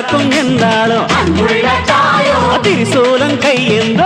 பார்க்கும் என்றாலும் திரிசூலம் கையேந்த